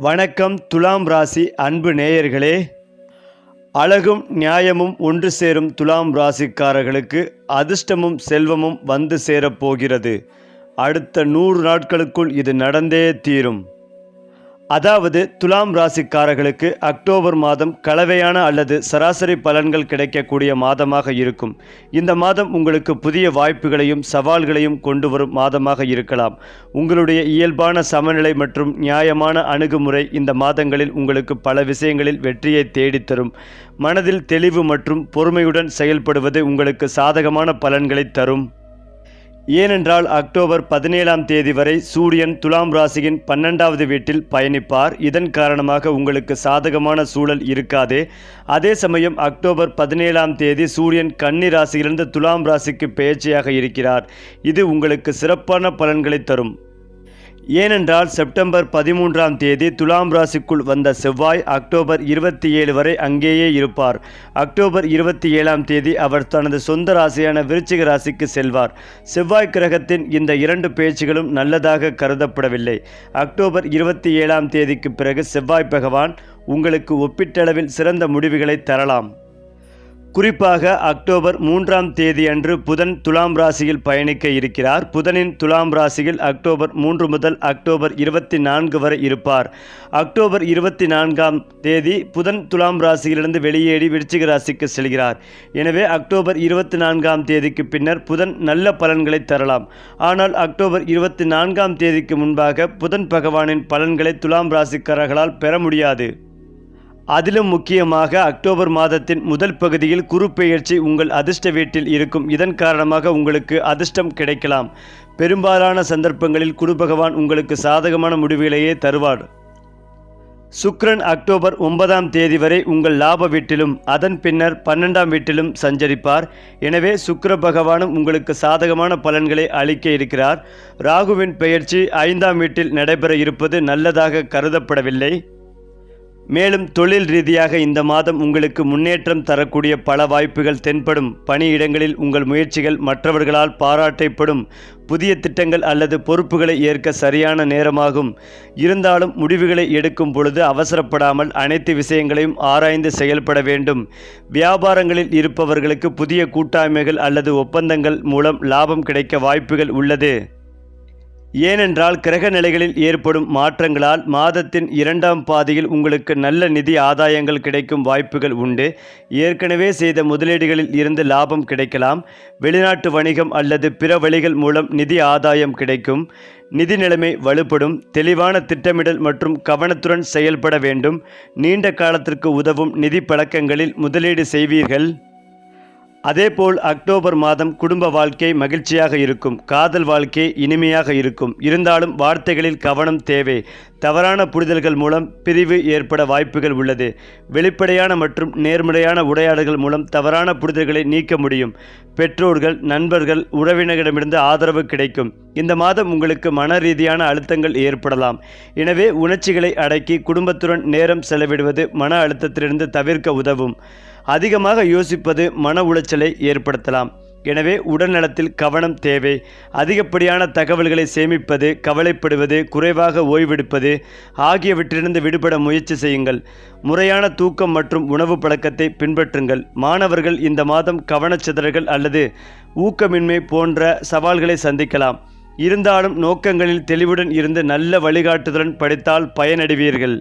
வணக்கம் துலாம் ராசி அன்பு நேயர்களே. அழகும் நியாயமும் ஒன்று சேரும் துலாம் ராசிக்காரர்களுக்கு அதிர்ஷ்டமும் செல்வமும் வந்து சேரப் போகிறது. அடுத்த நூறு நாட்களுக்குள் இது நடந்தே தீரும். அதாவது துலாம் ராசிக்காரர்களுக்கு அக்டோபர் மாதம் கலவையான அல்லது சராசரி பலன்கள் கிடைக்கக்கூடிய மாதமாக இருக்கும். இந்த மாதம் உங்களுக்கு புதிய வாய்ப்புகளையும் சவால்களையும் கொண்டு வரும் மாதமாக இருக்கலாம். உங்களுடைய இயல்பான சமநிலை மற்றும் நியாயமான அணுகுமுறை இந்த மாதங்களில் உங்களுக்கு பல விஷயங்களில் வெற்றியை தேடித்தரும். மனதில் தெளிவு மற்றும் பொறுமையுடன் செயல்படுவது உங்களுக்கு சாதகமான பலன்களை தரும். ஏனென்றால் அக்டோபர் பதினேழாம் தேதி வரை சூரியன் துலாம் ராசியின் பன்னெண்டாவது வீட்டில் பயணிப்பார். இதன் காரணமாக உங்களுக்கு சாதகமான சூழல் இருக்காதே. அதே சமயம் அக்டோபர் பதினேழாம் தேதி சூரியன் கன்னி ராசியிலிருந்து துலாம் ராசிக்கு பெயர்ச்சியாக இருக்கிறார். இது உங்களுக்கு சிறப்பான பலன்களை தரும். ஏனென்றால் செப்டம்பர் பதிமூன்றாம் தேதி துலாம் ராசிக்குள் வந்த செவ்வாய் அக்டோபர் இருபத்தி ஏழு வரை அங்கேயே இருப்பார். அக்டோபர் இருபத்தி ஏழாம் தேதி அவர் தனது சொந்த ராசியான விருச்சிக ராசிக்கு செல்வார். செவ்வாய் கிரகத்தின் இந்த இரண்டு பேச்சுகளும் நல்லதாக கருதப்படவில்லை. அக்டோபர் இருபத்தி ஏழாம் தேதிக்கு பிறகு செவ்வாய் பகவான் உங்களுக்கு ஒப்பீட்டளவில் சிறந்த முடிவுகளை தரலாம். குறிப்பாக அக்டோபர் மூன்றாம் தேதி அன்று புதன் துலாம் ராசியில் பயணிக்க இருக்கிறார். புதனின் துலாம் ராசியில் அக்டோபர் மூன்று முதல் அக்டோபர் இருபத்தி நான்கு வரை இருப்பார். அக்டோபர் இருபத்தி நான்காம் தேதி புதன் துலாம் ராசியிலிருந்து வெளியேறி விருச்சிக ராசிக்கு செல்கிறார். எனவே அக்டோபர் இருபத்தி நான்காம் தேதிக்கு பின்னர் புதன் நல்ல பலன்களை தரலாம். ஆனால் அக்டோபர் இருபத்தி நான்காம் தேதிக்கு முன்பாக புதன் பகவானின் பலன்களை துலாம் ராசிக்காரர்களால் பெற முடியாது. அதிலும் முக்கியமாக அக்டோபர் மாதத்தின் முதல் பகுதியில் குரு பெயர்ச்சி உங்கள் அதிர்ஷ்ட வீட்டில் இருக்கும். இதன் காரணமாக உங்களுக்கு அதிர்ஷ்டம் கிடைக்கலாம். பெரும்பாலான சந்தர்ப்பங்களில் குரு பகவான் உங்களுக்கு சாதகமான முடிவுகளையே தருவார். சுக்ரன் அக்டோபர் ஒன்பதாம் தேதி வரை உங்கள் லாப வீட்டிலும் அதன் பின்னர் பன்னெண்டாம் வீட்டிலும் சஞ்சரிப்பார். எனவே சுக்ர பகவானும் உங்களுக்கு சாதகமான பலன்களை அளிக்க இருக்கிறார். ராகுவின் பெயர்ச்சி ஐந்தாம் வீட்டில் நடைபெற இருப்பது நல்லதாக கருதப்படவில்லை. மேலும் தொழில் ரீதியாக இந்த மாதம் உங்களுக்கு முன்னேற்றம் தரக்கூடிய பல வாய்ப்புகள் தென்படும். பணியிடங்களில் உங்கள் முயற்சிகள் மற்றவர்களால் பாராட்டப்படும். புதிய திட்டங்கள் அல்லது பொறுப்புகளை ஏற்க சரியான நேரமாகும். இருந்தாலும் முடிவுகளை எடுக்கும் பொழுது அவசரப்படாமல் அனைத்து விஷயங்களையும் ஆராய்ந்து செயல்பட வேண்டும். வியாபாரங்களில் இருப்பவர்களுக்கு புதிய கூட்டாண்மைகள் அல்லது ஒப்பந்தங்கள் மூலம் லாபம் கிடைக்க வாய்ப்புகள் உள்ளது. ஏனென்றால் கிரக நிலைகளில் ஏற்படும் மாற்றங்களால் மாதத்தின் இரண்டாம் பாதியில் உங்களுக்கு நல்ல நிதி ஆதாயங்கள் கிடைக்கும் வாய்ப்புகள் உண்டு. ஏற்கனவே செய்த முதலீடுகளில் இருந்து லாபம் கிடைக்கலாம். வெளிநாட்டு வணிகம் அல்லது பிற வழிகள் மூலம் நிதி ஆதாயம் கிடைக்கும். நிதி நிலைமை வலுப்படும். தெளிவான திட்டமிடல் மற்றும் கவனத்துடன் செயல்பட வேண்டும். நீண்ட காலத்திற்கு உதவும் நிதி பழக்கங்களில் முதலீடு செய்வீர்கள். அதேபோல் அக்டோபர் மாதம் குடும்ப வாழ்க்கை மகிழ்ச்சியாக இருக்கும் காதல் வாழ்க்கை இனிமையாக இருக்கும். இருந்தாலும் வார்த்தைகளில் கவனம் தேவை. தவறான புரிதல்கள் மூலம் பிரிவு ஏற்பட வாய்ப்புகள் உள்ளது. வெளிப்படையான மற்றும் நேர்மறையான உரையாடல்கள் மூலம் தவறான புரிதல்களை நீக்க முடியும். பெற்றோர்கள் நண்பர்கள் உறவினர்களிடமிருந்து ஆதரவு கிடைக்கும். இந்த மாதம் உங்களுக்கு மன ரீதியான அழுத்தங்கள் ஏற்படலாம். எனவே உணர்ச்சிகளை அடக்கி குடும்பத்துடன் நேரம் செலவிடுவது மன அழுத்தத்திலிருந்து தவிர்க்க உதவும். அதிகமாக யோசிப்பது மன உளைச்சலை ஏற்படுத்தலாம். எனவே உடல்நலத்தில் கவனம் தேவை. அதிகப்படியான தகவல்களை சேமிப்பது கவலைப்படுவது குறைவாக ஓய்வெடுப்பது ஆகியவற்றிலிருந்து விடுபட முயற்சி செய்யுங்கள். முறையான தூக்கம் மற்றும் உணவு பழக்கத்தை பின்பற்றுங்கள். மாணவர்கள் இந்த மாதம் கவனச்சிதறல்கள் அல்லது ஊக்கமின்மை போன்ற சவால்களை சந்திக்கலாம். இருந்தாலும் நோக்கங்களில் தெளிவுடன் இருந்து நல்ல வழிகாட்டுதலுடன் படித்தால் பயனடைவீர்கள்.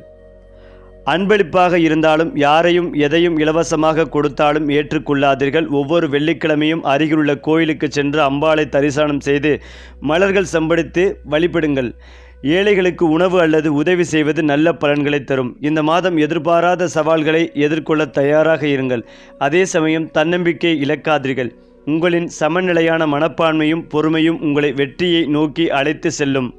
அன்பளிப்பாக இருந்தாலும் யாரையும் எதையும் இலவசமாக கொடுத்தாலும் ஏற்றுக்கொள்ளாதீர்கள். ஒவ்வொரு வெள்ளிக்கிழமையும் அருகிலுள்ள கோயிலுக்கு சென்று அம்பாளை தரிசனம் செய்து மலர்கள் சம்படித்து வழிபடுங்கள். ஏழைகளுக்கு உணவு அல்லது உதவி செய்வது நல்ல பலன்களை தரும். இந்த மாதம் எதிர்பாராத சவால்களை எதிர்கொள்ள தயாராக இருங்கள். அதே சமயம் தன்னம்பிக்கை இழக்காதீர்கள். உங்களின் சமநிலையான மனப்பான்மையும் பொறுமையும் உங்களை வெற்றியை நோக்கி அழைத்து செல்லும்.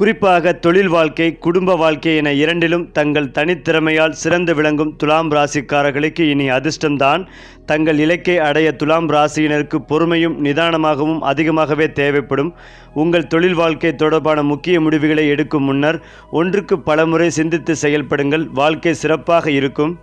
குறிப்பாக தொழில் வாழ்க்கை குடும்ப வாழ்க்கை என இரண்டிலும் தங்கள் தனித்திறமையால் சிறந்து விளங்கும் துலாம் ராசிக்காரர்களுக்கு இனி அதிர்ஷ்டம்தான். தங்கள் இலக்கை அடைய துலாம் ராசியினருக்கு பொறுமையும் நிதானமாகவும் அதிகமாகவே தேவைப்படும். உங்கள் தொழில் வாழ்க்கை தொடர்பான முக்கிய முடிவுகளை எடுக்கும் முன்னர் ஒன்றுக்கு பலமுறை சிந்தித்து செயல்படுங்கள். வாழ்க்கை சிறப்பாக இருக்கும்.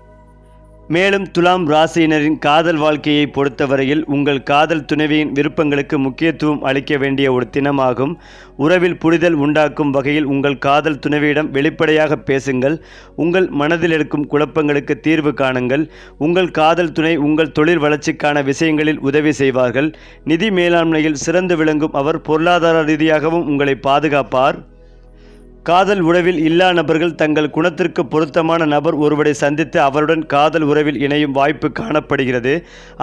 மேலும் துலாம் ராசியினரின் காதல் வாழ்க்கையை பொறுத்தவரையில் உங்கள் காதல் துணைவியின் விருப்பங்களுக்கு முக்கியத்துவம் அளிக்க வேண்டிய ஒரு தினமாகும். உறவில் புரிதல் உண்டாக்கும் வகையில் உங்கள் காதல் துணைவியிடம் வெளிப்படையாக பேசுங்கள். உங்கள் மனதில் இருக்கும் குழப்பங்களுக்கு தீர்வு காணுங்கள். உங்கள் காதல் துணை உங்கள் தொழில் வளர்ச்சிக்கான விஷயங்களில் உதவி செய்வார்கள். நிதி மேலாண்மையில் சிறந்து விளங்கும் அவர் பொருளாதார ரீதியாகவும் உங்களை பாதுகாப்பார். காதல் உறவில் இல்லா நபர்கள் தங்கள் குணத்திற்கு பொருத்தமான நபர் ஒருவரை சந்தித்து அவருடன் காதல் உறவில் இணையும் வாய்ப்பு காணப்படுகிறது.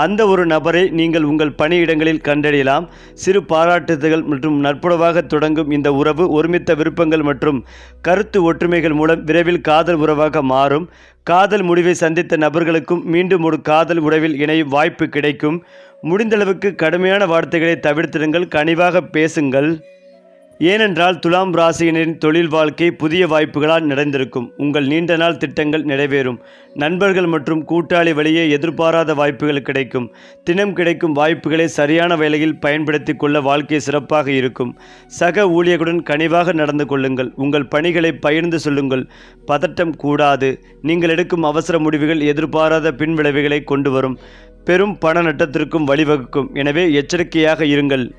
அந்த ஒரு நபரை நீங்கள் உங்கள் பணியிடங்களில் கண்டறியலாம். சிறு பாராட்டுதல்கள் மற்றும் நட்புறவாக தொடங்கும் இந்த உறவு ஒருமித்த விருப்பங்கள் மற்றும் கருத்து ஒற்றுமைகள் மூலம் விரைவில் காதல் உறவாக மாறும். காதல் முடிவை சந்தித்த நபர்களுக்கும் மீண்டும் ஒரு காதல் உறவில் இணையும் வாய்ப்பு கிடைக்கும். முடிந்தளவுக்கு கடுமையான வார்த்தைகளை தவிர்த்திடுங்கள். கனிவாக பேசுங்கள். ஏனென்றால் துலாம் ராசியினரின் தொழில் வாழ்க்கை புதிய வாய்ப்புகளால் நிறைந்திருக்கும். உங்கள் நீண்ட நாள் திட்டங்கள் நிறைவேறும். நண்பர்கள் மற்றும் கூட்டாளி வழியே எதிர்பாராத வாய்ப்புகள் கிடைக்கும். தினம் கிடைக்கும் வாய்ப்புகளை சரியான வேலையில் பயன்படுத்தி கொள்ள வாழ்க்கை சிறப்பாக இருக்கும். சக ஊழியர்களுடன் கனிவாக நடந்து கொள்ளுங்கள். உங்கள் பணிகளை பகிர்ந்து சொல்லுங்கள். பதட்டம் கூடாது. நீங்கள் எடுக்கும் அவசர முடிவுகள் எதிர்பாராத பின்விளைவுகளை கொண்டு வரும். பெரும் பண நட்டத்திற்கும் வழிவகுக்கும். எனவே எச்சரிக்கையாக இருங்கள்.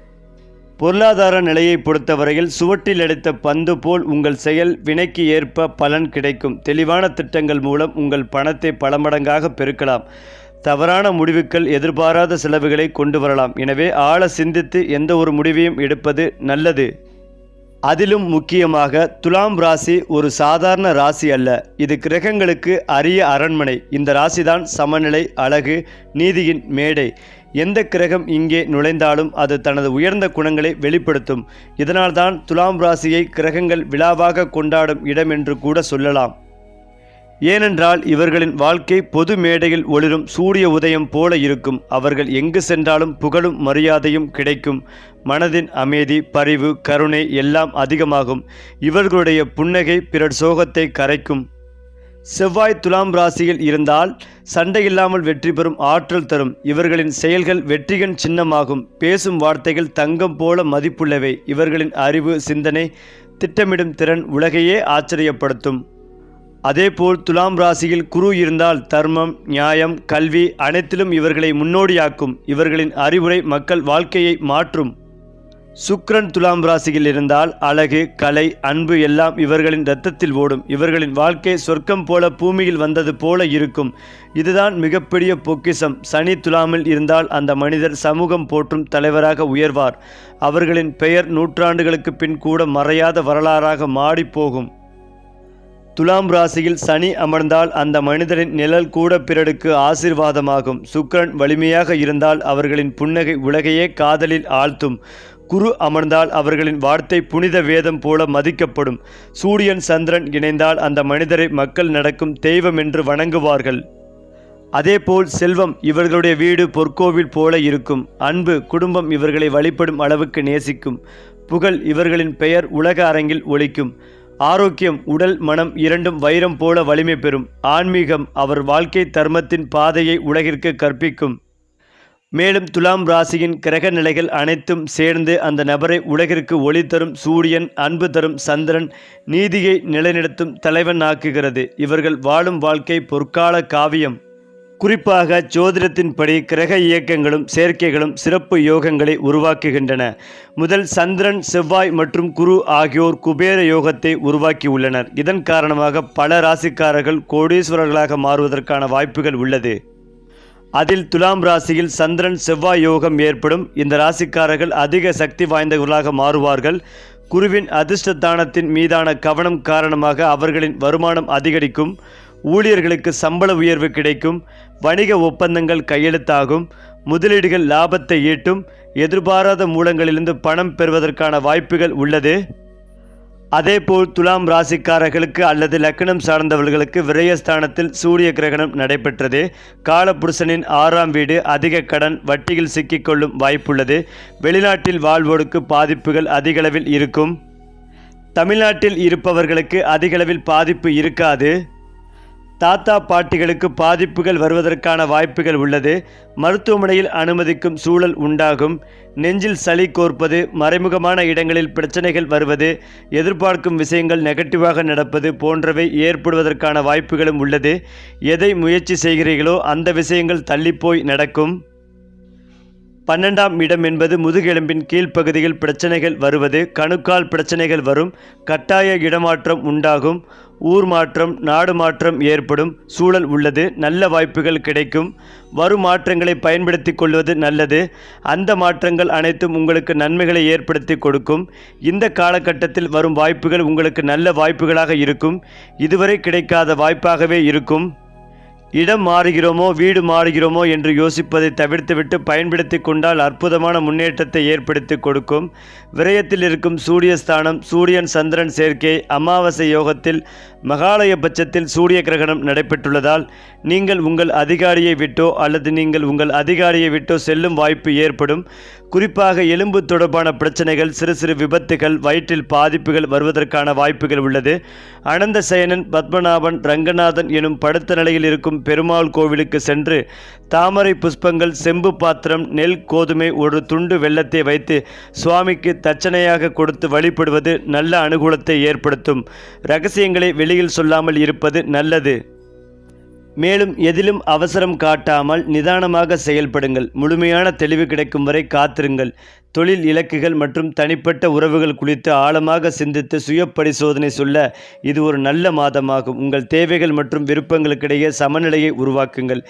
பொருளாதார நிலையை பொறுத்தவரையில் சுவட்டில் அடித்த பந்து போல் உங்கள் செயல் வினைக்கு ஏற்ப பலன் கிடைக்கும். தெளிவான திட்டங்கள் மூலம் உங்கள் பணத்தை பல மடங்காக பெருக்கலாம். தவறான முடிவுகள் எதிர்பாராத செலவுகளை கொண்டு வரலாம். எனவே ஆழ சிந்தித்து எந்த ஒரு முடிவையும் எடுப்பது நல்லது. அதிலும் முக்கியமாக துலாம் ராசி ஒரு சாதாரண ராசி அல்ல. இது கிரகங்களுக்கு அரிய அரண்மனை. இந்த ராசிதான் சமநிலை அழகு நீதியின் மேடை. எந்த கிரகம் இங்கே நுழைந்தாலும் அது தனது உயர்ந்த குணங்களை வெளிப்படுத்தும். இதனால்தான் துலாம் ராசியை கிரகங்கள் விழாவாக கொண்டாடும் இடம் என்று கூட சொல்லலாம். ஏனென்றால் இவர்களின் வாழ்க்கை பொது மேடையில் ஒளிரும் சூரிய உதயம் போல இருக்கும். அவர்கள் எங்கு சென்றாலும் புகழும் மரியாதையும் கிடைக்கும். மனதின் அமைதி பரிவு கருணை எல்லாம் அதிகமாகும். இவர்களுடைய புன்னகை பிறர் சோகத்தை கரைக்கும். செவ்வாய் துலாம் ராசியில் இருந்தால் சண்டையில்லாமல் வெற்றி பெறும் ஆற்றல் தரும். இவர்களின் செயல்கள் வெற்றிகன் சின்னமாகும். பேசும் வார்த்தைகள் தங்கம் போல மதிப்புள்ளவை. இவர்களின் அறிவு சிந்தனை திட்டமிடும் திறன் உலகையே ஆச்சரியப்படுத்தும். அதேபோல் துலாம் ராசியில் குரு இருந்தால் தர்மம் நியாயம் கல்வி அனைத்திலும் இவர்களை முன்னோடியாக்கும். இவர்களின் அறிவுரை மக்கள் வாழ்க்கையை மாற்றும். சுக்ரன் துலாம் ராசியில் இருந்தால் அழகு கலை அன்பு எல்லாம் இவர்களின் இரத்தத்தில் ஓடும். இவர்களின் வாழ்க்கை சொர்க்கம் போல பூமியில் வந்தது போல இருக்கும். இதுதான் மிகப்பெரிய பொக்கிஷம். சனி துலாமில் இருந்தால் அந்த மனிதர் சமூகம் போற்றும் தலைவராக உயர்வார். அவர்களின் பெயர் நூற்றாண்டுகளுக்கு பின் கூட மறையாத வரலாறாக மாடிப்போகும் துலாம் ராசியில் சனி அமர்ந்தால் அந்த மனிதரின் நிழல் கூட பிறருக்கு ஆசீர்வாதமாகும். சுக்ரன் வலிமையாக இருந்தால் அவர்களின் புன்னகை உலகையே காதலில் ஆழ்த்தும். குரு அமர்ந்தால் அவர்களின் வார்த்தை புனித வேதம் போல மதிக்கப்படும். சூரியன் சந்திரன் இணைந்தால் அந்த மனிதரை மக்கள் நடக்கும் தெய்வம் என்று வணங்குவார்கள். அதேபோல் செல்வம் இவர்களுடைய வீடு பொற்கோவில் போல இருக்கும். அன்பு குடும்பம் இவர்களை வழிபடும் அளவுக்கு நேசிக்கும். புகழ் இவர்களின் பெயர் உலக அரங்கில் ஒழிக்கும் ஆரோக்கியம் உடல் மனம் இரண்டும் வைரம் போல வலிமை பெறும். ஆன்மீகம் அவர் வாழ்க்கை தர்மத்தின் பாதையை உலகிற்கு கற்பிக்கும். மேலும் துலாம் ராசியின் கிரக நிலைகள் அனைத்தும் சேர்ந்து அந்த நபரை உலகிற்கு ஒளி தரும் சூரியன் அன்பு தரும் சந்திரன் நீதியை நிலைநிறுத்தும் தலைவன் ஆக்குகிறது. இவர்கள் வாழும் வாழ்க்கை பொற்கால காவியம். குறிப்பாக ஜோதிடத்தின்படி கிரக இயக்கங்களும் சேர்க்கைகளும் சிறப்பு யோகங்களை உருவாக்குகின்றன. முதல் சந்திரன் செவ்வாய் மற்றும் குரு ஆகியோர் குபேர யோகத்தை உருவாக்கியுள்ளனர். இதன் காரணமாக பல ராசிக்காரர்கள் கோடீஸ்வரர்களாக மாறுவதற்கான வாய்ப்புகள் உள்ளது. அதில் துலாம் ராசியில் சந்திரன் செவ்வாய் யோகம் ஏற்படும். இந்த ராசிக்காரர்கள் அதிக சக்தி வாய்ந்தவர்களாக மாறுவார்கள். குருவின் அதிர்ஷ்டத்தானத்தின் மீதான கவனம் காரணமாக அவர்களின் வருமானம் அதிகரிக்கும். ஊழியர்களுக்கு சம்பள உயர்வு கிடைக்கும். வணிக ஒப்பந்தங்கள் கையெழுத்தாகும். முதலீடுகள் லாபத்தை ஈட்டும். எதிர்பாராத மூலங்களிலிருந்து பணம் பெறுவதற்கான வாய்ப்புகள் உள்ளது. அதேபோல் துலாம் ராசிக்காரர்களுக்கு அல்லது லக்னம் சார்ந்தவர்களுக்கு விரயஸ்தானத்தில் சூரிய கிரகணம் நடைபெற்றது. காலபுருஷனின் ஆறாம் வீடு அதிக கடன் வட்டியில் சிக்கிக்கொள்ளும் வாய்ப்புள்ளது. வெளிநாட்டில் வாழ்வோருக்கு பாதிப்புகள் அதிகளவில் இருக்கும். தமிழ்நாட்டில் இருப்பவர்களுக்கு அதிகளவில் பாதிப்பு இருக்காது. தாத்தா பாட்டிகளுக்கு பாதிப்புகள் வருவதற்கான வாய்ப்புகள் உள்ளது. மருத்துவமனையில் அனுமதிக்கும் சூழல் உண்டாகும். நெஞ்சில் சளி கோர்ப்பது மறைமுகமான இடங்களில் பிரச்சனைகள் வருவது எதிர்பார்க்கும் விஷயங்கள் நெகட்டிவாக நடப்பது போன்றவை ஏற்படுவதற்கான வாய்ப்புகளும் உள்ளது. எதை முயற்சி செய்கிறீர்களோ அந்த விஷயங்கள் தள்ளிப்போய் நடக்கும். பன்னெண்டாம் இடம் என்பது முதுகெலும்பின் கீழ்ப்பகுதியில் பிரச்சனைகள் வருவது கணுக்கால் பிரச்சனைகள் வரும் கட்டாய இடமாற்றம் உண்டாகும் ஊர் மாற்றம் நாடு மாற்றம் ஏற்படும் சூழல் உள்ளது நல்ல வாய்ப்புகள் கிடைக்கும். வரும் மாற்றங்களை பயன்படுத்தி கொள்வது நல்லது. அந்த மாற்றங்கள் அனைத்தும் உங்களுக்கு நன்மைகளை ஏற்படுத்தி கொடுக்கும். இந்த காலகட்டத்தில் வரும் வாய்ப்புகள் உங்களுக்கு நல்ல வாய்ப்புகளாக இருக்கும். இதுவரை கிடைக்காத வாய்ப்பாகவே இருக்கும். இடம் மாறுகிறோமோ வீடு மாறுகிறோமோ என்று யோசிப்பதை தவிர்த்துவிட்டு பயன்படுத்தி கொண்டால் அற்புதமான முன்னேற்றத்தை ஏற்படுத்தி கொடுக்கும். விரயத்தில் இருக்கும் சூரியஸ்தானம் சூரியன் சந்திரன் சேர்க்கை அமாவாசை யோகத்தில் மகாலய பட்சத்தில் சூரிய கிரகணம் நடைபெற்றுள்ளதால் நீங்கள் உங்கள் அதிகாரியை விட்டோ அல்லது நீங்கள் உங்கள் அதிகாரியை விட்டோ செல்லும் வாய்ப்பு ஏற்படும். குறிப்பாக எலும்பு தொடர்பான பிரச்சனைகள் சிறு சிறு விபத்துகள் வயிற்றில் பாதிப்புகள் வருவதற்கான வாய்ப்புகள் உள்ளது. அனந்த சயனன் பத்மநாபன் ரங்கநாதன் எனும் படுத்த நிலையில் இருக்கும் பெருமாள் கோவிலுக்கு சென்று தாமரை புஷ்பங்கள் செம்பு பாத்திரம் நெல் கோதுமை ஒரு துண்டு வெள்ளத்தை வைத்து சுவாமிக்கு தட்சணையாக கொடுத்து வழிபடுவது நல்ல அனுகூலத்தை ஏற்படுத்தும். ரகசியங்களை வெளியில் சொல்லாமல் இருப்பது நல்லது. மேலும் எதிலும் அவசரம் காட்டாமல் நிதானமாக செயல்படுங்கள். முழுமையான தெளிவு கிடைக்கும் வரை காத்திருங்கள். தொழில் இலக்குகள் மற்றும் தனிப்பட்ட உறவுகள் குறித்து ஆழமாக சிந்தித்து சுய பரிசோதனை சொல்ல இது ஒரு நல்ல மாதமாகும். உங்கள் தேவைகள் மற்றும் விருப்பங்களுக்கிடையே சமநிலையை உருவாக்குங்கள்.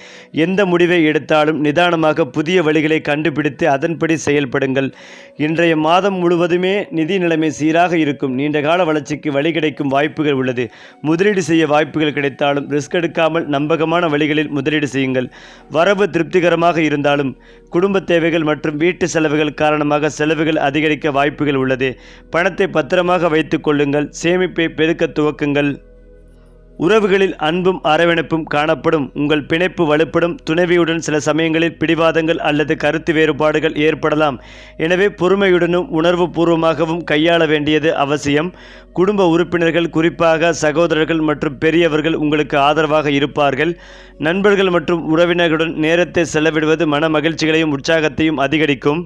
எந்த முடிவை எடுத்தாலும் நிதானமாக புதிய வழிகளை கண்டுபிடித்து அதன்படி செயல்படுங்கள். இன்றைய மாதம் முழுவதுமே நிதி நிலைமை சீராக இருக்கும். நீண்டகால வளர்ச்சிக்கு வழி கிடைக்கும் வாய்ப்புகள் உள்ளது. முதலீடு செய்ய வாய்ப்புகள் கிடைத்தாலும் ரிஸ்க் எடுக்காமல் நம்ப நம்பகமான வழிகளில் முதலீடு செய்யுங்கள். வரவு திருப்திகரமாக இருந்தாலும் குடும்ப தேவைகள் மற்றும் வீட்டு செலவுகள் காரணமாக செலவுகள் அதிகரிக்க வாய்ப்புகள் உள்ளது. பணத்தை பத்திரமாக வைத்துக் கொள்ளுங்கள். சேமிப்பை பெருக்க துவக்குங்கள். உறவுகளில் அன்பும் அரவணைப்பும் காணப்படும் உங்கள் பிணைப்பு வலுப்படும் துணைவியுடன் சில சமயங்களில் பிடிவாதங்கள் அல்லது கருத்து வேறுபாடுகள் ஏற்படலாம். எனவே பொறுமையுடனும் உணர்வு பூர்வமாகவும் கையாள வேண்டியது அவசியம். குடும்ப உறுப்பினர்கள் குறிப்பாக சகோதரர்கள் மற்றும் பெரியவர்கள் உங்களுக்கு ஆதரவாக இருப்பார்கள். நண்பர்கள் மற்றும் உறவினர்களுடன் நேரத்தை செலவிடுவது மன மகிழ்ச்சிகளையும் உற்சாகத்தையும் அதிகரிக்கும்.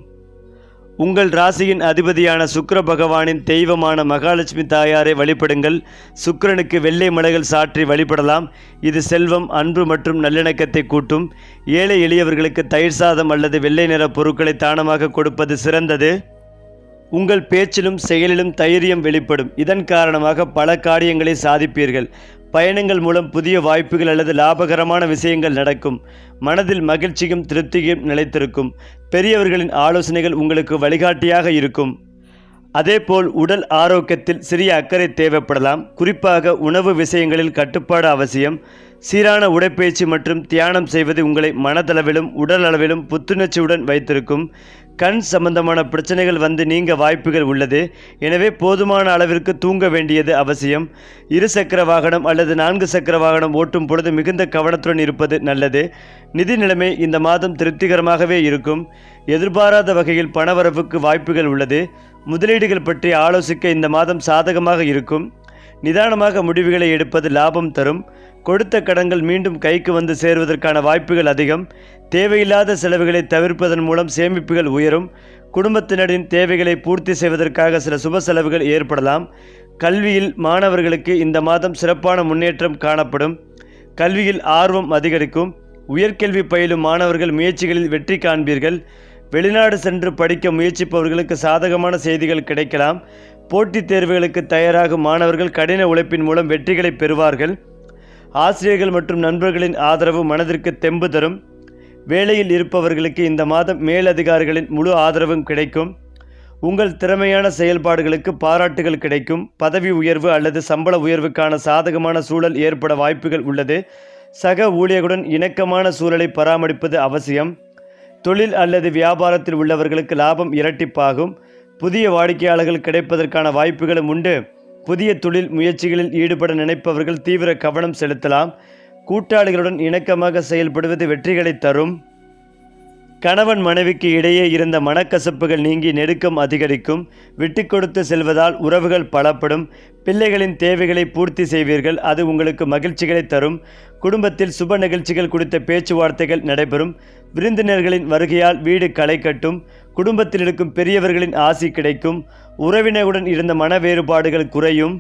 உங்கள் ராசியின் அதிபதியான சுக்கர பகவானின் தெய்வமான மகாலட்சுமி தாயாரை வழிபடுங்கள். சுக்கிரனுக்கு வெள்ளை மலைகள் சாற்றி வழிபடலாம். இது செல்வம் அன்பு மற்றும் நல்லிணக்கத்தை கூட்டும். ஏழை எளியவர்களுக்கு தயிர் சாதம் அல்லது வெள்ளை நிற பொருட்களை தானமாக கொடுப்பது சிறந்தது. உங்கள் பேச்சிலும் செயலிலும் தைரியம் வெளிப்படும். இதன் காரணமாக பல காரியங்களை சாதிப்பீர்கள். பயணங்கள் மூலம் புதிய வாய்ப்புகள் அல்லது லாபகரமான விஷயங்கள் நடக்கும். மனதில் மகிழ்ச்சியும் திருப்தியும் நிலைத்திருக்கும். பெரியவர்களின் ஆலோசனைகள் உங்களுக்கு வழிகாட்டியாக இருக்கும். அதேபோல் உடல் ஆரோக்கியத்தில் சிறிய அக்கறை தேவைப்படலாம். குறிப்பாக உணவு விஷயங்களில் கட்டுப்பாடு அவசியம். சீரான உடைப்பயிற்சி மற்றும் தியானம் செய்வது உங்களை மனதளவிலும் உடல் அளவிலும் புத்துணர்ச்சியுடன் வைத்திருக்கும். கண் சம்பந்தமான பிரச்சனைகள் வந்து நீங்க வாய்ப்புகள் உள்ளது. எனவே போதுமான அளவிற்கு தூங்க வேண்டியது அவசியம். இரு சக்கர வாகனம் அல்லது நான்கு சக்கர வாகனம் ஓட்டும் பொழுது மிகுந்த கவனத்துடன் இருப்பது நல்லது. நிதி நிலைமை இந்த மாதம் திருப்திகரமாகவே இருக்கும். எதிர்பாராத வகையில் பணவரவுக்கு வாய்ப்புகள் உள்ளது. முதலீடுகள் பற்றி ஆலோசிக்க இந்த மாதம் சாதகமாக இருக்கும். நிதானமாக முடிவுகளை எடுப்பது லாபம் தரும். கொடுத்த கடன்கள் மீண்டும் கைக்கு வந்து சேருவதற்கான வாய்ப்புகள் அதிகம். தேவையில்லாத செலவுகளை தவிர்ப்பதன் மூலம் சேமிப்புகள் உயரும். குடும்பத்தினரின் தேவைகளை பூர்த்தி செய்வதற்காக சில சுப செலவுகள் ஏற்படலாம். கல்வியில் மாணவர்களுக்கு இந்த மாதம் சிறப்பான முன்னேற்றம் காணப்படும். கல்வியில் ஆர்வம் அதிகரிக்கும். உயர்கல்வி பயிலும் மாணவர்கள் முயற்சிகளில் வெற்றி காண்பீர்கள். வெளிநாடு சென்று படிக்க முயற்சிப்பவர்களுக்கு சாதகமான செய்திகள் கிடைக்கலாம். போட்டித் தேர்வுகளுக்கு தயாராகும் மாணவர்கள் கடின உழைப்பின் மூலம் வெற்றிகளை பெறுவார்கள். ஆசிரியர்கள் மற்றும் நண்பர்களின் ஆதரவு மனதிற்கு தெம்பு தரும். வேலையில் இருப்பவர்களுக்கு இந்த மாதம் மேலதிகாரிகளின் முழு ஆதரவும் கிடைக்கும். உங்கள் திறமையான செயல்பாடுகளுக்கு பாராட்டுகள் கிடைக்கும். பதவி உயர்வு அல்லது சம்பள உயர்வுக்கான சாதகமான சூழல் ஏற்பட வாய்ப்புகள் உள்ளது. சக ஊழியர்களுடன் இணக்கமான சூழலை பராமரிப்பது அவசியம். தொழில் அல்லது வியாபாரத்தில் உள்ளவர்களுக்கு லாபம் இரட்டிப்பாகும். புதிய வாடிக்கையாளர்கள் கிடைப்பதற்கான வாய்ப்புகளும் உண்டு. புதிய தொழில் முயற்சிகளில் ஈடுபட நினைப்பவர்கள் தீவிர கவனம் செலுத்தலாம். கூட்டாளிகளுடன் இணக்கமாக செயல்படுவது வெற்றிகளை தரும். கணவன் மனைவிக்கு இடையே இருந்த மனக்கசப்புகள் நீங்கி நெருக்கம் அதிகரிக்கும். விட்டு கொடுத்து செல்வதால் உறவுகள் பலப்படும். பிள்ளைகளின் தேவைகளை பூர்த்தி செய்வீர்கள் அது உங்களுக்கு மகிழ்ச்சிகளை தரும். குடும்பத்தில் சுப நிகழ்ச்சிகள் குறித்த பேச்சுவார்த்தைகள் நடைபெறும். விருந்தினர்களின் வருகையால் வீடு களை கட்டும். குடும்பத்தில் இருக்கும் பெரியவர்களின் ஆசி கிடைக்கும். உறவினருடன் இருந்த மன வேறுபாடுகள் குறையும்.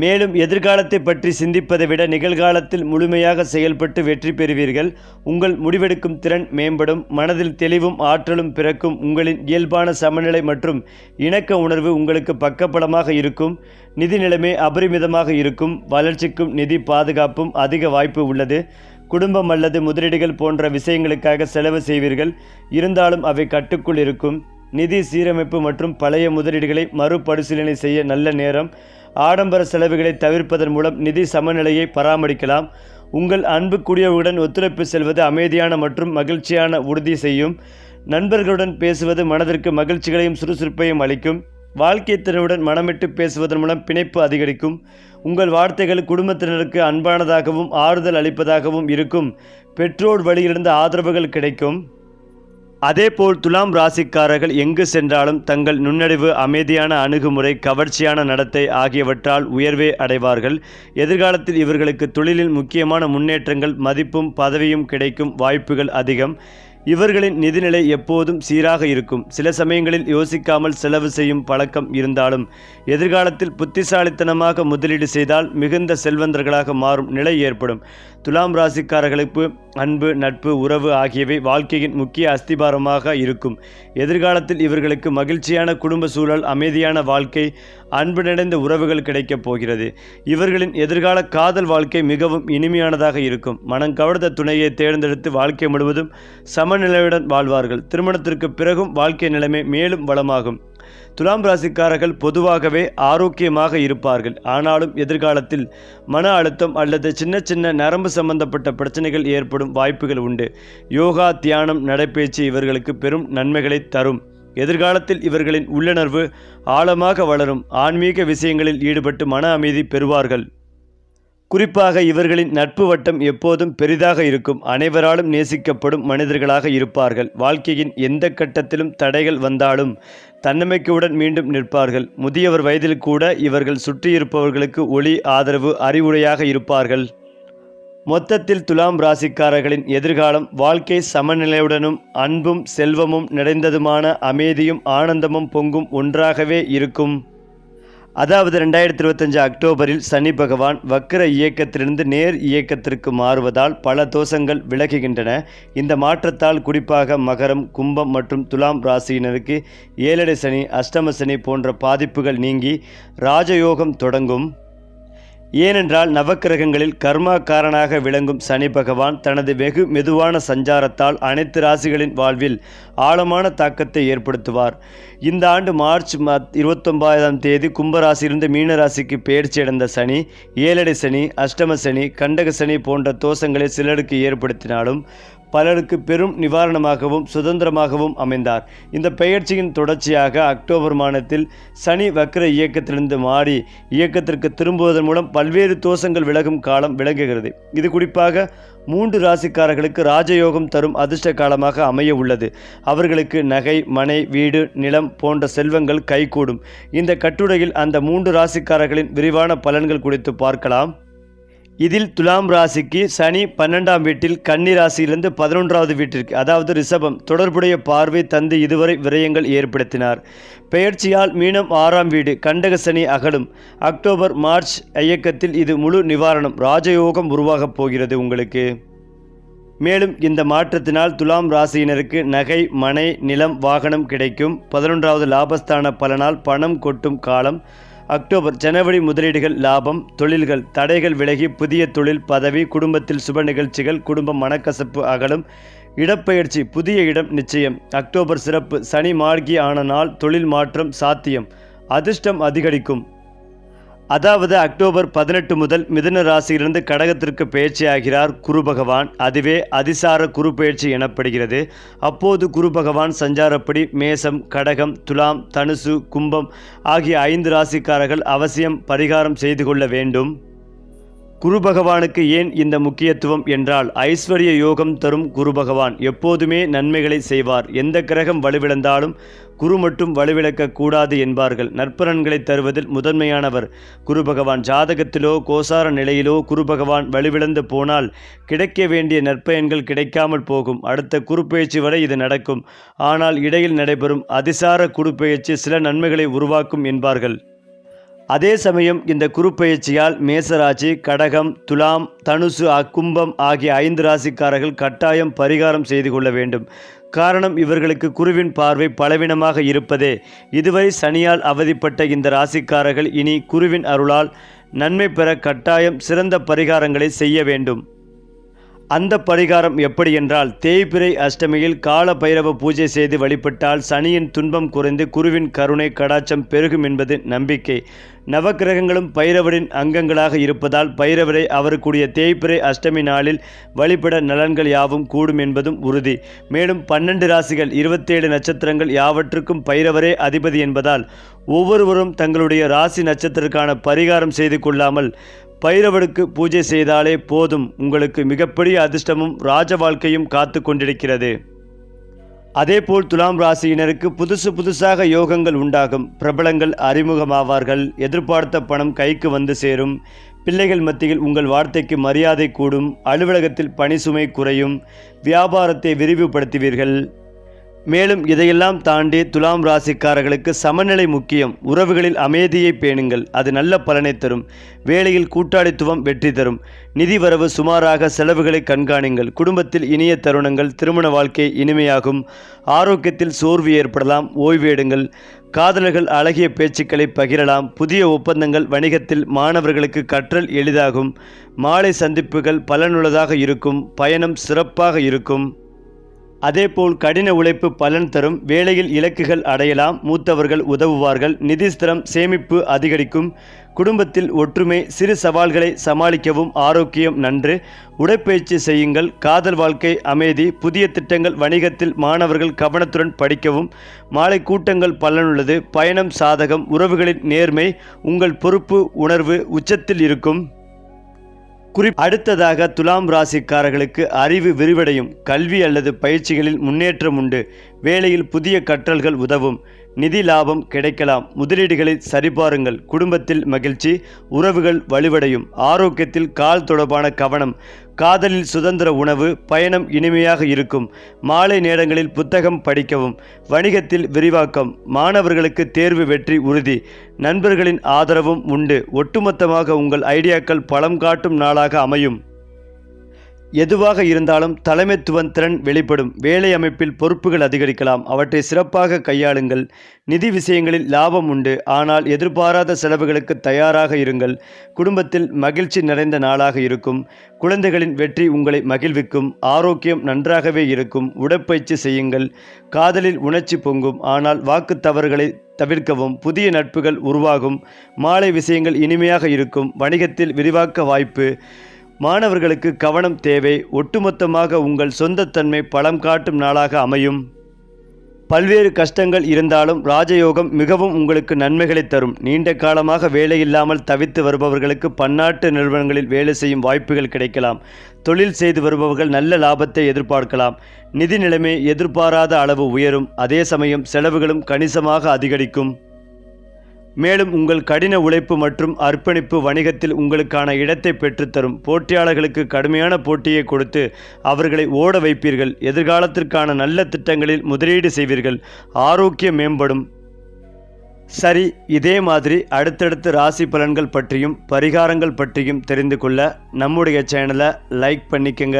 மேலும் எதிர்காலத்தை பற்றி சிந்திப்பதை விட நிகழ்காலத்தில் முழுமையாக செயல்பட்டு வெற்றி பெறுவீர்கள். உங்கள் முடிவெடுக்கும் திறன் மேம்படும் மனதில் தெளிவும் ஆற்றலும் பிறக்கும் உங்களின் இயல்பான சமநிலை மற்றும் இணக்க உணர்வு உங்களுக்கு பக்கபலமாக இருக்கும். நிதி நிலைமை அபரிமிதமாக இருக்கும். வளர்ச்சிக்கும் நிதி பாதுகாப்பும் அதிக வாய்ப்பு உள்ளது. குடும்பம் அல்லது முதலீடுகள் போன்ற விஷயங்களுக்காக செலவு செய்வீர்கள். இருந்தாலும் அவை கட்டுக்குள் இருக்கும். நிதி சீரமைப்பு மற்றும் பழைய முதலீடுகளை மறுபரிசீலனை செய்ய நல்ல நேரம். ஆடம்பர செலவுகளை தவிர்ப்பதன் மூலம் நிதி சமநிலையை பராமரிக்கலாம். உங்கள் அன்புக்குரியவுடன் ஒத்துழைப்பு செல்வது அமைதியான மற்றும் மகிழ்ச்சியான உறுதி செய்யும். நண்பர்களுடன் பேசுவது மனதிற்கு மகிழ்ச்சிகளையும் சுறுசுறுப்பையும் அளிக்கும். வாழ்க்கை திறனுடன் மனமிட்டு பேசுவதன் மூலம் பிணைப்பு அதிகரிக்கும். உங்கள் வார்த்தைகள் குடும்பத்தினருக்கு அன்பானதாகவும் ஆறுதல் அளிப்பதாகவும் இருக்கும். பெற்றோர் வழியிலிருந்து ஆதரவுகள் கிடைக்கும். அதேபோல் துலாம் ராசிக்காரர்கள் எங்கு சென்றாலும் தங்கள் நுண்ணறிவு அமைதியான அணுகுமுறை கவர்ச்சியான நடத்தை ஆகியவற்றால் உயர்வே அடைவார்கள். எதிர்காலத்தில் இவர்களுக்கு தொழிலில் முக்கியமான முன்னேற்றங்கள் மதிப்பும் பதவியும் கிடைக்கும் வாய்ப்புகள் அதிகம். இவர்களின் நிதிநிலை எப்போதும் சீராக இருக்கும். சில சமயங்களில் யோசிக்காமல் செலவு செய்யும் பழக்கம் இருந்தாலும் எதிர்காலத்தில் புத்திசாலித்தனமாக முதலீடு செய்தால் மிகுந்த செல்வந்தர்களாக மாறும் நிலை ஏற்படும். துலாம் ராசிக்காரர்களுக்கு அன்பு நட்பு உறவு ஆகியவை வாழ்க்கையின் முக்கிய அஸ்திபாரமாக இருக்கும். எதிர்காலத்தில் இவர்களுக்கு மகிழ்ச்சியான குடும்ப சூழல் அமைதியான வாழ்க்கை அன்பு நிறைந்த உறவுகள் கிடைக்கப் போகிறது. இவர்களின் எதிர்கால காதல் வாழ்க்கை மிகவும் இனிமையானதாக இருக்கும். மனம் கவர்ந்த துணையை தேர்ந்தெடுத்து வாழ்க்கை முழுவதும் சமநிலையுடன் வாழ்வார்கள். திருமணத்திற்கு பிறகும் வாழ்க்கை நிலைமை மேலும் வளமாகும். துலாம் ராசிக்காரர்கள் பொதுவாகவே ஆரோக்கியமாக இருப்பார்கள். ஆனாலும் எதிர்காலத்தில் மன அழுத்தம் அல்லது சின்ன சின்ன நரம்பு சம்பந்தப்பட்ட பிரச்சனைகள் ஏற்படும் வாய்ப்புகள் உண்டு. யோகா தியானம் நடைபயிற்சி இவர்களுக்கு பெரும் நன்மைகளை தரும். எதிர்காலத்தில் இவர்களின் உள்ளுணர்வு ஆழமாக வளரும். ஆன்மீக விஷயங்களில் ஈடுபட்டு மன அமைதி பெறுவார்கள். குறிப்பாக இவர்களின் நட்பு வட்டம் எப்போதும் பெரிதாக இருக்கும். அனைவராலும் நேசிக்கப்படும் மனிதர்களாக இருப்பார்கள். வாழ்க்கையின் எந்த கட்டத்திலும் தடைகள் வந்தாலும் தன்னம்பிக்கையுடன் மீண்டும் நிற்பார்கள். முதியவர் வயதில் கூட இவர்கள் சுற்றியிருப்பவர்களுக்கு ஒளி ஆதரவு அறிவுரையாக இருப்பார்கள். மொத்தத்தில் துலாம் ராசிக்காரர்களின் எதிர்காலம் வாழ்க்கை சமநிலையுடனும் அன்பும் செல்வமும் நிறைந்ததுமான அமைதியும் ஆனந்தமும் பொங்கும் ஒன்றாகவே இருக்கும். அதாவது ரெண்டாயிரத்தி இருபத்தஞ்சு அக்டோபரில் சனி பகவான் வக்கர இயக்கத்திலிருந்து நேர் இயக்கத்திற்கு மாறுவதால் பல தோஷங்கள் விலகுகின்றன. இந்த மாற்றத்தால் குறிப்பாக மகரம் கும்பம் மற்றும் துலாம் ராசியினருக்கு ஏழடை சனி அஷ்டம சனி போன்ற பாதிப்புகள் நீங்கி ராஜயோகம் தொடங்கும். ஏனென்றால் நவக்கிரகங்களில் கர்மாக்காரனாக விளங்கும் சனி பகவான் தனது வெகு மெதுவான சஞ்சாரத்தால் அனைத்து ராசிகளின் வாழ்வில் ஆழமான தாக்கத்தை ஏற்படுத்துவார். இந்த ஆண்டு மார்ச் மத் இருபத்தொன்பதாம் தேதி கும்பராசியிலிருந்து மீனராசிக்கு பெயர்ச்சியடைந்த சனி ஏழடை சனி அஷ்டம சனி கண்டக சனி போன்ற தோஷங்களை சிலருக்கு ஏற்படுத்தினாலும் பலருக்கு பெரும் நிவாரணமாகவும் சுதந்திரமாகவும் அமைந்தார். இந்த பெயர்ச்சியின் தொடர்ச்சியாக அக்டோபர் மாதத்தில் சனி வக்ர இயக்கத்திலிருந்து மாறி இயக்கத்திற்கு திரும்புவதன் மூலம் பல்வேறு தோஷங்கள் விலகும் காலம் விளங்குகிறது. இது குறிப்பாக மூன்று ராசிக்காரர்களுக்கு ராஜயோகம் தரும் அதிர்ஷ்ட காலமாக அமைய உள்ளது. அவர்களுக்கு நகை மனை வீடு நிலம் போன்ற செல்வங்கள் கைகூடும். இந்த கட்டுரையில் அந்த மூன்று ராசிக்காரர்களின் விரிவான பலன்கள் குறித்து பார்க்கலாம். இதில் துலாம் ராசிக்கு சனி பன்னெண்டாம் வீட்டில் கன்னி ராசியிலிருந்து பதினொன்றாவது வீட்டிற்கு அதாவது ரிஷபம் தொடர்புடைய பார்வை தந்து இதுவரை விரயங்கள் ஏற்படுத்தினார். பெயர்ச்சியால் மீனம் ஆறாம் வீடு கண்டக சனி அகலும். அக்டோபர் மார்ச் இயக்கத்தில் இது முழு நிவாரணம் ராஜயோகம் உருவாகப் போகிறது உங்களுக்கு. மேலும் இந்த மாற்றத்தினால் துலாம் ராசியினருக்கு நகை மனை நிலம் வாகனம் கிடைக்கும். பதினொன்றாவது லாபஸ்தான பலனால் பணம் கொட்டும் காலம் அக்டோபர் ஜனவரி முதலீடுகள் லாபம் தொழில்கள் தடைகள் விலகி புதிய தொழில் பதவி குடும்பத்தில் சுப நிகழ்ச்சிகள் குடும்பம் மனக்கசப்பு அகலும். இடப்பெயர்ச்சி புதிய இடம் நிச்சயம். அக்டோபர் சிறப்பு சனி மார்கி ஆன நாள் தொழில் மாற்றம் சாத்தியம். அதிர்ஷ்டம் அதிகரிக்கும். அதாவது அக்டோபர் பதினெட்டு முதல் மிதுன ராசியிலிருந்து கடகத்திற்கு பயிற்சியாகிறார் குரு பகவான். அதுவே அதிசார குரு பயிற்சி எனப்படுகிறது. அப்போது குரு பகவான் சஞ்சாரப்படி மேசம் கடகம் துலாம் தனுசு கும்பம் ஆகிய ஐந்து ராசிக்காரர்கள் அவசியம் பரிகாரம் செய்து கொள்ள வேண்டும். குரு பகவானுக்கு ஏன் இந்த முக்கியத்துவம் என்றால் ஐஸ்வர்ய யோகம் தரும் குரு பகவான் எப்போதுமே நன்மைகளை செய்வார். எந்த கிரகம் வலுவிழந்தாலும் குரு மட்டும் வலுவிழக்க கூடாது என்பார்கள். நற்பலன்களை தருவதில் முதன்மையானவர் குரு பகவான். ஜாதகத்திலோ கோசார நிலையிலோ குரு பகவான் வலுவிழந்து போனால் கிடைக்க வேண்டிய நற்பயன்கள் கிடைக்காமல் போகும். அடுத்த குறுப்பெயர்ச்சி வரை இது நடக்கும். ஆனால் இடையில் நடைபெறும் அதிசார குறுப்பெயர்ச்சி சில நன்மைகளை உருவாக்கும் என்பார்கள். அதே சமயம் இந்த குருப்பெயர்ச்சியால் மேசராசி கடகம் துலாம் தனுசு அக்கும்பம் ஆகிய ஐந்து ராசிக்காரர்கள் கட்டாயம் பரிகாரம் செய்து கொள்ள வேண்டும். காரணம் இவர்களுக்கு குருவின் பார்வை பலவீனமாக இருப்பதே. இதுவரை சனியால் அவதிப்பட்ட இந்த ராசிக்காரர்கள் இனி குருவின் அருளால் நன்மை பெற கட்டாயம் சிறந்த பரிகாரங்களை செய்ய வேண்டும். அந்த பரிகாரம் எப்படி என்றால் தேய்பிரை அஷ்டமியில் கால பைரவ பூஜை செய்து வழிபட்டால் சனியின் துன்பம் குறைந்து குருவின் கருணை கடாச்சம் பெருகும் என்பது நம்பிக்கை. நவக்கிரகங்களும் பைரவரின் அங்கங்களாக இருப்பதால் பைரவரை அவருக்குரிய தேய்பிரை அஷ்டமி நாளில் வழிபட நலன்கள் யாவும் கூடும் என்பதும் உறுதி. மேலும் பன்னெண்டு ராசிகள் இருபத்தேழு நட்சத்திரங்கள் யாவற்றுக்கும் பைரவரே அதிபதி என்பதால் ஒவ்வொருவரும் தங்களுடைய ராசி நட்சத்திரக்கான பரிகாரம் செய்து கொள்ளாமல் பைரவனுக்கு பூஜை செய்தாலே போதும். உங்களுக்கு மிகப்பெரிய அதிர்ஷ்டமும் ராஜ வாழ்க்கையும் காத்து கொண்டிருக்கிறது. அதேபோல் துலாம் ராசியினருக்கு புதுசு புதுசாக யோகங்கள் உண்டாகும். பிரபலங்கள் அறிமுகமாவார்கள். எதிர்பார்த்த பணம் கைக்கு வந்து சேரும். பிள்ளைகள் மத்தியில் உங்கள் வார்த்தைக்கு மரியாதை கூடும். அலுவலகத்தில் பணி சுமை குறையும். வியாபாரத்தை விரிவுபடுத்துவீர்கள். மேலும் இதையெல்லாம் தாண்டி துலாம் ராசிக்காரர்களுக்கு சமநிலை முக்கியம். உறவுகளில் அமைதியை பேணுங்கள். அது நல்ல பலனை தரும். வேலையில் கூட்டாளித்துவம் வெற்றி தரும். நிதி வரவு சுமாராக செலவுகளை கண்காணிங்கள். குடும்பத்தில் இனிய தருணங்கள் திருமண வாழ்க்கை இனிமையாகும். ஆரோக்கியத்தில் சோர்வு ஏற்படலாம். ஓய்வு எடுங்கள் காதலர்கள் அழகிய பேச்சுக்களை பகிரலாம். புதிய ஒப்பந்தங்கள் வணிகத்தில் மாணவர்களுக்கு கற்றல் எளிதாகும். மாலை சந்திப்புகள் பலனுள்ளதாக இருக்கும். பயணம் சிறப்பாக இருக்கும். அதேபோல் கடின உழைப்பு பலன் தரும் வேலையில் இலக்குகள் அடையலாம் மூத்தவர்கள் உதவுவார்கள் நிதிஸ்திரம் சேமிப்பு அதிகரிக்கும் குடும்பத்தில் ஒற்றுமை சிறு சவால்களை சமாளிக்கவும் ஆரோக்கியம் நன்று. உடற்பயிற்சி செய்யுங்கள் காதல் வாழ்க்கை அமைதி புதிய திட்டங்கள் வணிகத்தில் மாணவர்கள் கவனத்துடன் படிக்கவும் மாலை கூட்டங்கள் பலனுள்ளது பயணம் சாதகம் உறவுகளின் நேர்மை உங்கள் பொறுப்பு உணர்வு உச்சத்தில் இருக்கும். குறி அடுத்ததாக துலாம் ராசிக்காரர்களுக்கு அறிவு விரிவடையும். கல்வி அல்லது பயிற்சிகளில் முன்னேற்றம் உண்டு. வேலையில் புதிய கற்றல்கள் உதவும். நிதி லாபம் கிடைக்கலாம். முதலீடுகளை சரிபாருங்கள். குடும்பத்தில் மகிழ்ச்சி உறவுகள் வலுவடையும். ஆரோக்கியத்தில் கால் தொடர்பான கவனம். காதலில் சுதந்திர உணவு பயணம் இனிமையாக இருக்கும். மாலை நேரங்களில் புத்தகம் படிக்கவும் வணிகத்தில் விரிவாக்கம் மாணவர்களுக்கு தேர்வு வெற்றி உறுதி. நண்பர்களின் ஆதரவும் உண்டு. ஒட்டுமொத்தமாக உங்கள் ஐடியாக்கள் பலம் காட்டும் நாளாக அமையும். எதுவாக இருந்தாலும் தலைமைத்துவன் திறன் வெளிப்படும். வேலை அமைப்பில் பொறுப்புகள் அதிகரிக்கலாம். அவற்றை சிறப்பாக கையாளுங்கள். நிதி விஷயங்களில் லாபம் உண்டு. ஆனால் எதிர்பாராத செலவுகளுக்கு தயாராக இருங்கள். குடும்பத்தில் மகிழ்ச்சி நிறைந்த நாளாக இருக்கும். குழந்தைகளின் வெற்றி உங்களை மகிழ்விக்கும். ஆரோக்கியம் நன்றாகவே இருக்கும். உடற்பயிற்சி செய்யுங்கள். காதலில் உணர்ச்சி பொங்கும். ஆனால் வாக்கு தவறுகளை தவிர்க்கவும். புதிய நட்புகள் உருவாகும். மாலை விஷயங்கள் இனிமையாக இருக்கும். வணிகத்தில் விரிவாக்க வாய்ப்பு. மாணவர்களுக்கு கவனம் தேவை ஒட்டுமொத்தமாக உங்கள் சொந்தத்தன்மை பலம் காட்டும் நாளாக அமையும். பல்வேறு கஷ்டங்கள் இருந்தாலும் ராஜயோகம் மிகவும் உங்களுக்கு நன்மைகளை தரும். நீண்ட காலமாக வேலையில்லாமல் தவித்து வருபவர்களுக்கு பன்னாட்டு நிறுவனங்களில் வேலை செய்யும் வாய்ப்புகள் கிடைக்கலாம். தொழில் செய்து வருபவர்கள் நல்ல லாபத்தை எதிர்பார்க்கலாம். நிதி நிலைமை எதிர்பாராத அளவு உயரும். அதே சமயம் செலவுகளும் கணிசமாக அதிகரிக்கும். மேலும் உங்கள் கடின உழைப்பு மற்றும் அர்ப்பணிப்பு வணிகத்தில் உங்களுக்கான இடத்தை பெற்றுத்தரும். போட்டியாளர்களுக்கு கடுமையான போட்டியை கொடுத்து அவர்களை ஓட வைப்பீர்கள். எதிர்காலத்திற்கான நல்ல திட்டங்களில் முதலீடு செய்வீர்கள். ஆரோக்கியம் மேம்படும். சரி இதே மாதிரி அடுத்தடுத்த ராசி பலன்கள் பற்றியும் பரிகாரங்கள் பற்றியும் தெரிந்து கொள்ள நம்முடைய சேனலை லைக் பண்ணிக்கங்க.